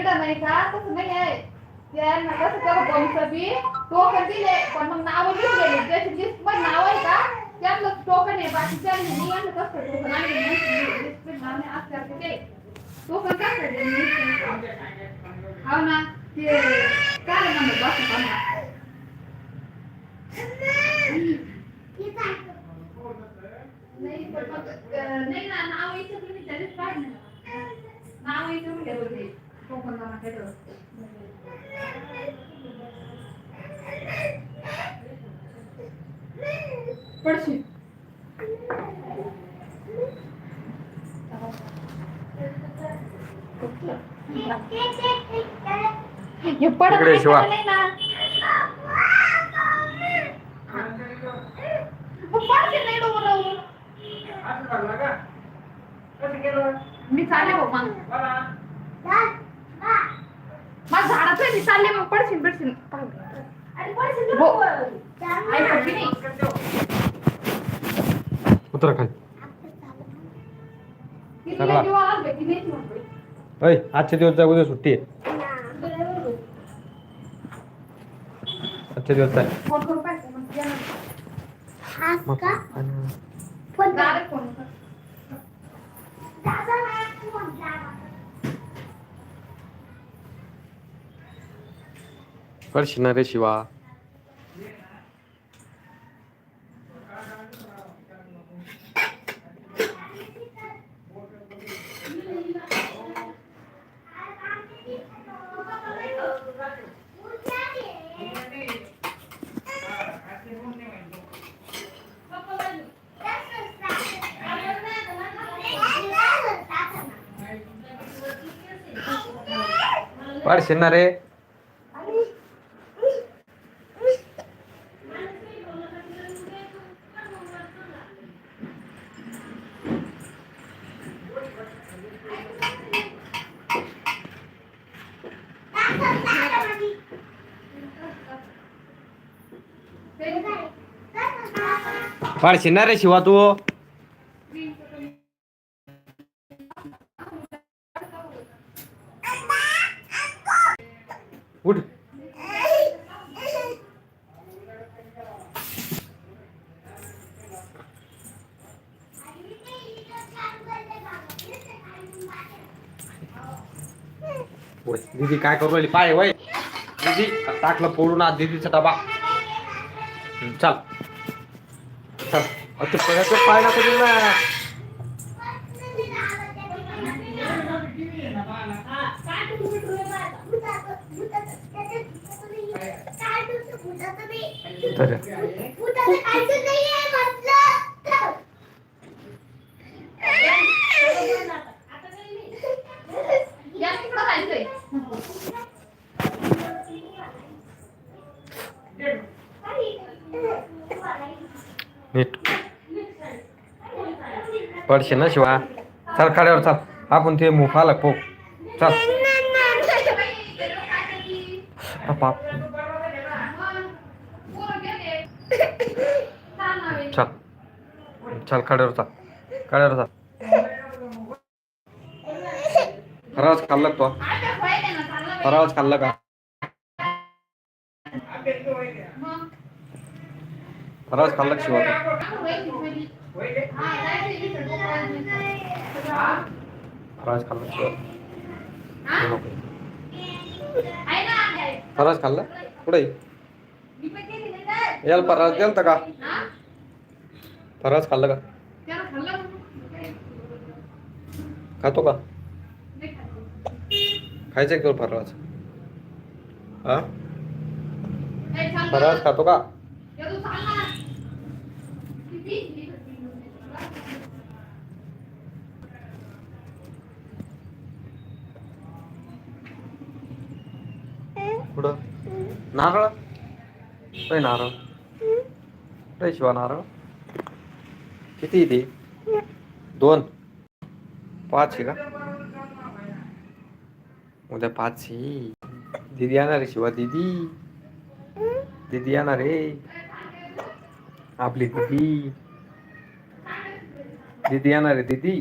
इकडं नाही का तसं नाही आहे. त्यांना कसं करू कोणतं टोकन दिले पण मग नाव लिहिलेले त्याची लिस्ट पण नाव आहे का? त्यांना टोकन आहे. बाकीच्या नाही यांना कसं टोकन आहे. लिस्ट नाव नाही करते ते टोकन कसं हो ना ते काय नंबर? बस नाही पण मग नाही ना नाव यायचं तुम्ही त्यानेच पाहिजे नाव यायचं म्हणजे हे पडत. नाही ना लावून. मी चालले भाऊ मग मग झाडाचं आहे, मी चालले मग पडशील पडशील. उतरा खाली. सगळा. जीव आला बे, किती जीव आला बे. अय आजचे दिवस जा उद्या सुट्टी आहे. आजचे दिवस आहे फोन करून पाहिजे मग येणार. मग आणि- डायरेक्ट फोन कर. पडशील ना रे शिवा. पडशील ना रे पडशील ना रे शिवा तू. उठ. ओय, दीदी काय करू राहिली? पाय वय. दीदी टाकलं फोडून आज दीदीचा डबा. चल. अरे पळायचं पाय नको ना. तर या तिकडं जायचंय. नीट पडशे ना शिवा. चल खाड्यावर चल. आपण ते मुखा पो चल. बाप चल. चल खाड्यावर चाल. खाड्यावर चाल. फराळच खाल्लं तो? आता खाल्लं का? मग, खाल्ला खाल्लं शिवा फराळच खाल्लं. फराळच खाल्लं? कुठे? याला फराळच दिलं का? फराळच खाल्लं का. खातो का. खायचं का तुला फराळच हा? ना. खातो का या तू चाल ना. किती? कुठं नारळ? अय नारळ. काय शिवा नारळ. किती ते? दोन. पाच आहे का? उद्या पाच आहे. दीदी येणार आहे शिवा दीदी. दीदी येणार आहे. आपली दीदी. दीदी येणार आहे दीदी.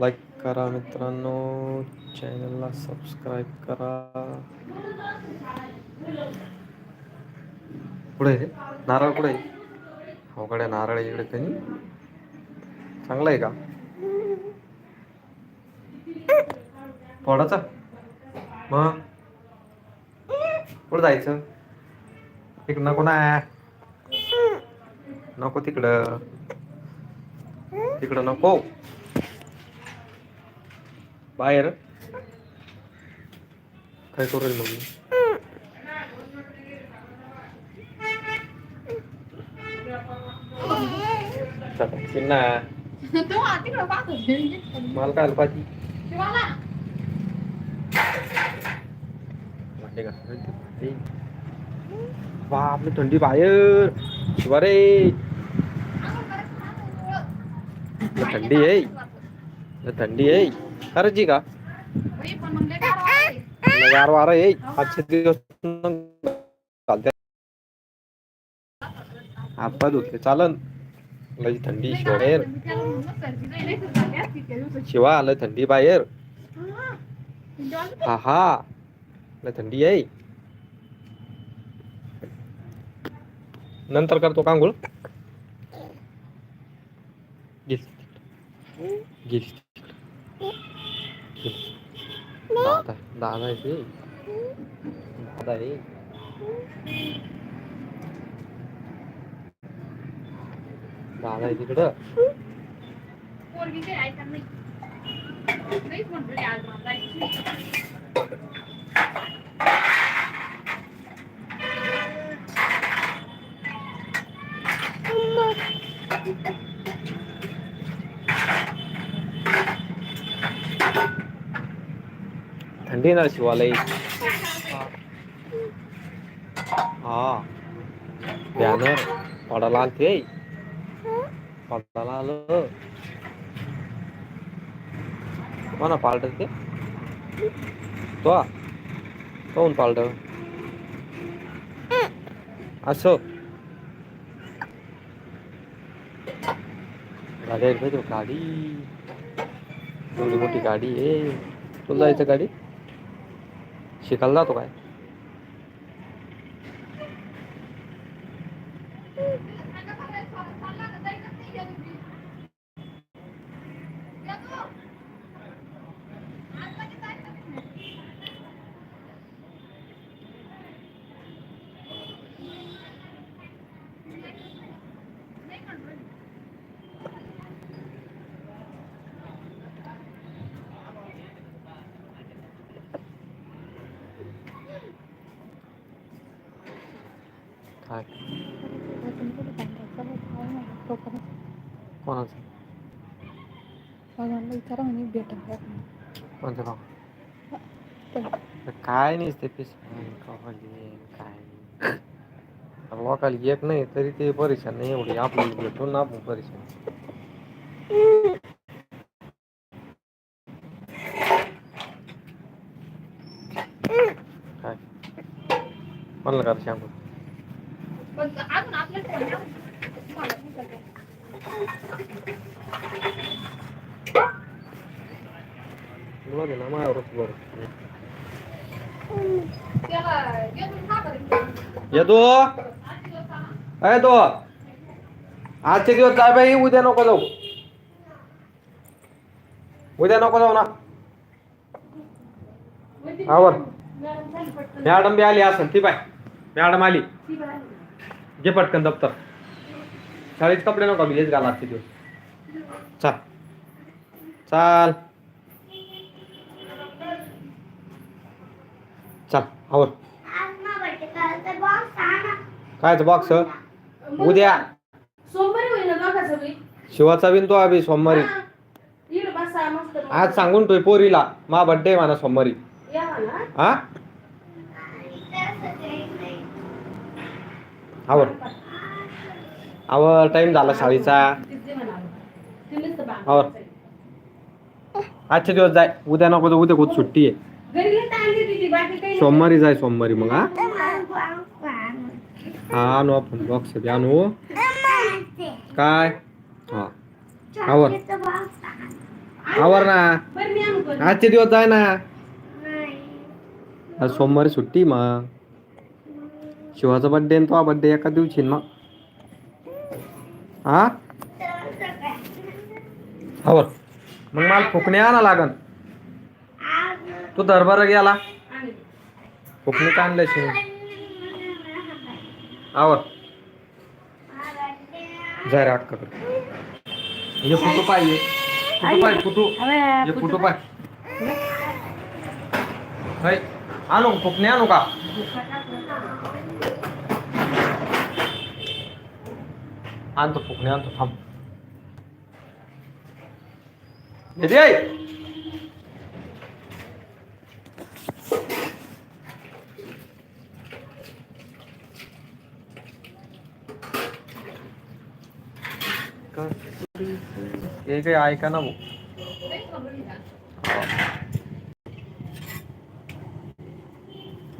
लाईक करा मित्रांनो चॅनलला सबस्क्राईब करा. कुठे नारळ कुठे आहे? कडे आहे नारळ इकडे कनी चांगला आहे का? पडायचं मग? कुठं जायचं? तिकडं नको ना. नको तिकडं. तिकडं नको. बाहेर. काय करू राहील मग पाहतो मला काय पाहिजे. बापरे थंडी बाहेर. शिवा रे. थंडी आहे? थंडी आहे? खरंच आहे का गार वारा आहे आजचे दिवस चालते धुतले चालन. लय थंडी बाहेर. शिवा आलं थंडी बाहेर. हा. हा. लय थंडी आहे. नंतर करतो कांगुळ गेली. गेली. दादा दादा आहे ते दादा आहे दादा आहे तिकडं पोरगी काही ऐकत नाही. नाहीच म्हणतो रे आज मला जायचं. थंडी ना शिवालय हा बॅनर पडायला आलते पडायला आलं कोणा पालट ते तो कोण पालट असं गाडी आहे रे तो गाडी एवढी मोठी गाडी आहे तुला जायचं गाडी शिकायला जातो काय सांगा बरं, चालला का? जायचंच नाही या दिवशी. येतो. आज लगेच जायचं नाही. नाही म्हणतो. काय कोणाचं? विचारा म्हणे भेटा कोणतं गाव काय नाही ते पिस काय लोकाला एक नाही तरी ते परेशान नाही एवढी आपली भेटून ना आपण परेशान. काय? कोणाला करा सांगू पण अजून आपल्याकडे पण आहे. मला नाही कळत. बरं ना माझ्यावरच बरं येतो आहे तो आजचे दिवस जाय बाई उद्या नको जाऊ उद्या नको जाऊ ना आवर. मॅडम बी आली असेल ती बाय मॅडम आली जे पटकन दप्तर शाळेचे कपडे नको मी हेच घाला आजचे दिवस चाल चाल चाल आवर. कायचं बॉक्स उद्या. सोमवारी होईल ना बी? शिवाचा बिन तो अभि सोमवारी. हा. इकडं बसा मस्त आज सांगून ठेव पोरीला मा बड्डे म्हणा सोमवारी. या म्हणा. हा? आवर. आवर टाइम झाला शाळेचा. आवर. आजचे दिवस जाय. उद्या नको जाऊ, उद्या खूप सुट्टी आहे. सोमवारी जाय सोमवारी मग हा? हा आणू आपण बॉक्स आणू. काय? हा. आवर. आवर ना. आजचे दिवस जाय ना. आज सोमवारी सुट्टी मग. शिवाचा बड्डे आणि तो बड्डे एका दिवशी ना. मग हा? आवर. मग मला फुकणे आणा लागन. तू दरबार गेला? आणि फुकणे का आणलं शिव आवर. जाय रे अक्काकडे हे फुटू पाहिजे पाय फुटू हे पाय हाय आणू फुकणे आणू का? आणतो फुकणे आणतो थांब. दे हे काही ऐका ना भाऊ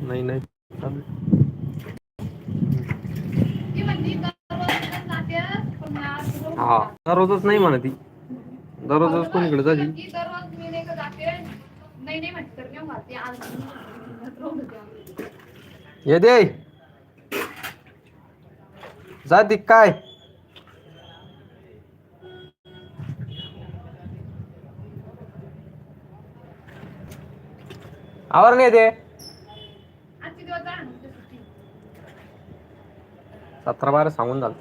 नाही? नाही. जाते, हा. जाते. दररोजच नाही म्हणा ती. दररोजच कोणीकडे ती जाती? म्हणती दररोज मी नाही का जाते नाही नाही म्हणते तर नेऊ घालते आज रोज जाते. ये दे जाती काय आवर नाही दे आजचे दिवस जा ना, उद्या सुट्टी. सतरा बारा सांगून झालं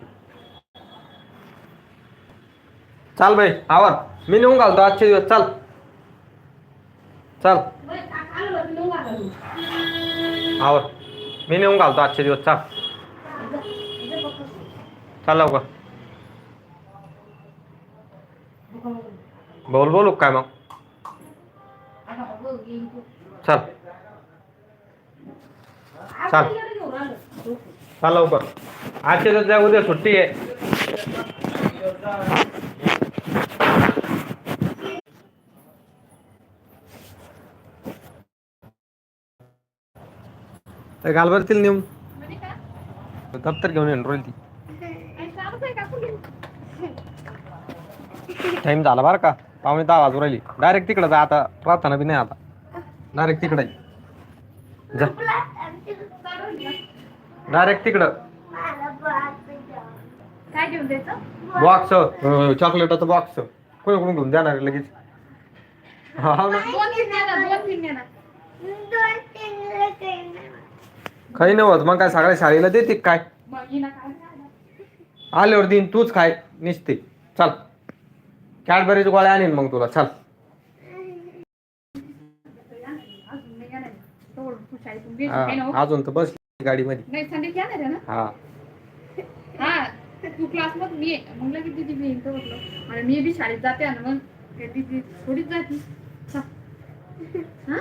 चाल बाई आवर मी नेऊन घालतो आजचे दिवस चाल चाल. आवर मी नेऊन घालतो आजचे दिवस चाल. चाल बघा. बोल बोलू काय मग. चल. चाल. चाल लवकर. आजच्या दिवस जाय उद्या सुट्टी आहे. तर गालभरतील नेऊन. दप्तर घेऊन येऊन रोईल ती टाइम झाला बरं का? पावणे दहा वाजू राहिली. डायरेक्ट तिकडं जा आता. प्रार्थना बी नाही आता. डायरेक्ट तिकडे. जा? डायरेक्ट तिकडं. काय घेऊन द्यायचं? बॉक्स चॉकलेटाचं बॉक्स कोणी कोणी घेऊन जाणार लगेच. हा ना दोन तीन नेणार दोन तीन नेणार काही नाही होत. मग काय सगळ्या शाळेला देते काय? आल्यावर दिन तूच खाय. निसते. चल. कॅडबरीज गोळ्या आणीन मग तुला. चल. तू आहे ना हो? अजून तर बस गाडीमध्ये. नाही संडे आहे ना? हा. हा तू क्लास मधून ये मग लगेच दिदी मी येईन तर म्हटलं आणि मी बी शाळेत जाते ना मग काय दिदी थोडीच जाते. चल. हा?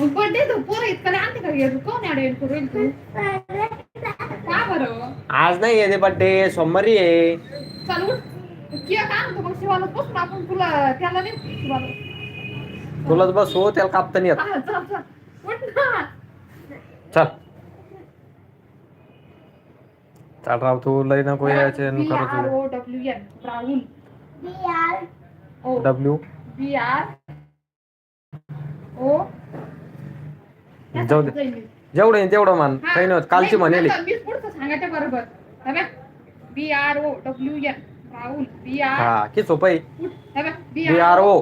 मग बर्थडे तो पोरं इतकं आणते का? घे कोण अडेल करेल तू का बरं? आज नाही येते बड्डे सोमवारी आहे. चल उठ. केक आणतो मग शिवाला बसून आपण. तुला त्याला नाही शिवाला. तुलाच बस हो त्याला कापता नाही येत. हा, चल चल उठ ना. चल. चल राव तू लय नको यायचे बी आर करत O W N Rahul. O. W B R. O. जाऊ दे. जेवढं तेवढं मान काही नाही होत कालची म्हणेली. मीच पुढचं सांगायचं बरोबर. B. R O W N Rahul. B R. हा किती सोपं आहे. B. B R O.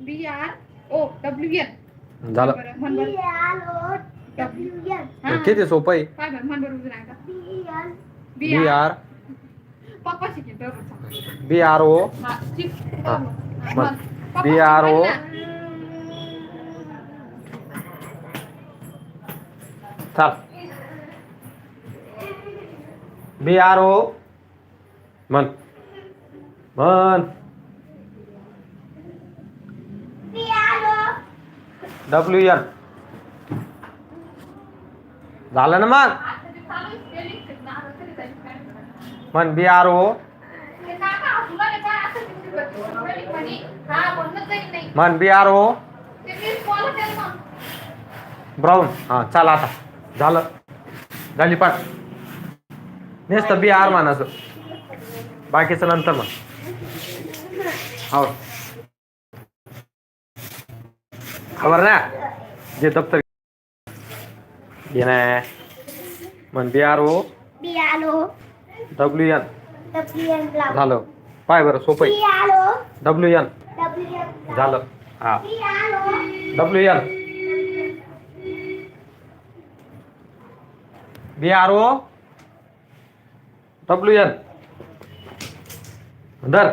B R. O W N झालं. म्हण बरं हा, किती सोपं आहे? काय बरं म्हण बरं उभी राहा बी आर. पप्पा शिकेल बरोबर सांग. B R O. हा, शिक. हा. हा, म्हण. पप्पा बी आर ओ. चल बी आर ओ. म्हण. म्हण. W N. झालं ना मग? म्हण बी आर ओ. म्हण बी आर ओ. ब्राऊन. हा चला आता. झालं. झाली पाठ नेसतं बी आर मानाचं. बाकीचं नंतर मग. हो खबर ना जे दप्तर घे ना म्हण B R O Piano, W N WN Blau. झालं पाय बरं सोपं आहे Piano, W N WN Blau. झालं हा Piano, W N B R O W N धर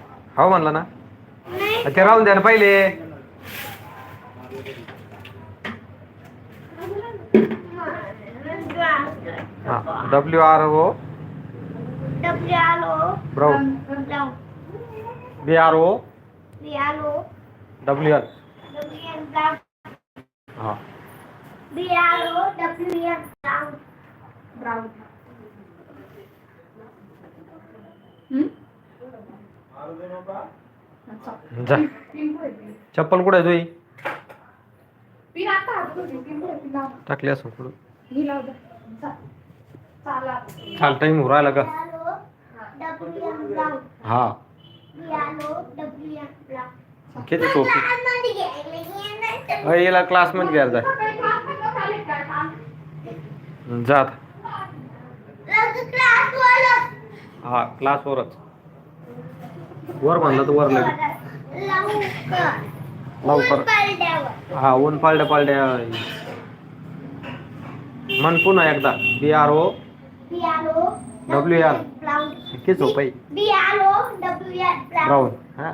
हो म्हणलं ना. ते राहून द्या ना पहिले हा W R O brown. B R O W Blau. हा. ब्राऊन हम्म? अच्छा. जा. चप्पल कुठे लाव. टाकली असं कुठं ही चाला. टाईम राहिला का. हा. किती सोपी हे याला क्लासमध्ये घ्यायला जा सकाळी क्लासला का चालेल काय काम? जा आता. लगे क्लासवालं. हा क्लासवरच वर म्हणलं तर वर लगेच लवकर. हा ऊन पालड्या पालड्या. म्हण पुन्हा एकदा. बी आर ओ सोपं आहे? Piano, WN Blau. ब्राऊन हा.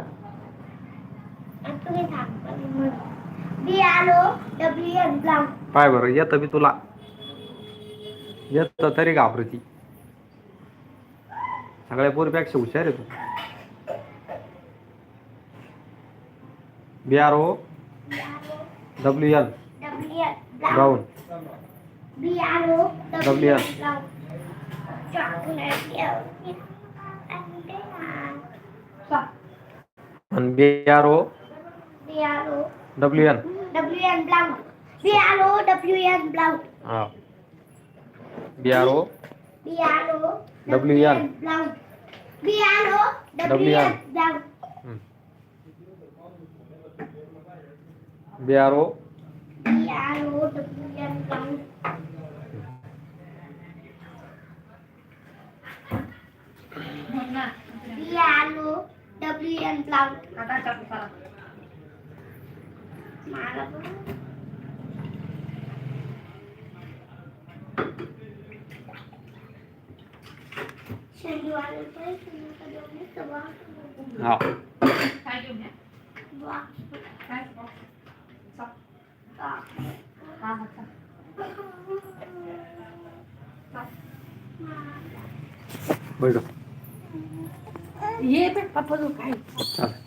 पाय बरं येतं बी तुला. येत तरी घाबरती. सगळ्या पोरीपेक्षा हुशार आहे तू. B R O W L brown W L B R O W N W N brown B R O W N brown. B R O W N brown. B R O W N brown. म्हण ना. Piano, WN Blau. आता चालू करा. मला पण- शनिवारी पैसे नका देऊ, नुसतं वाच. हा काय घेऊन या? वाच. काय? चा. वाच. हा, हा, चा. चा. बैठ. ये बे, पप्पा जो काय. चालेल.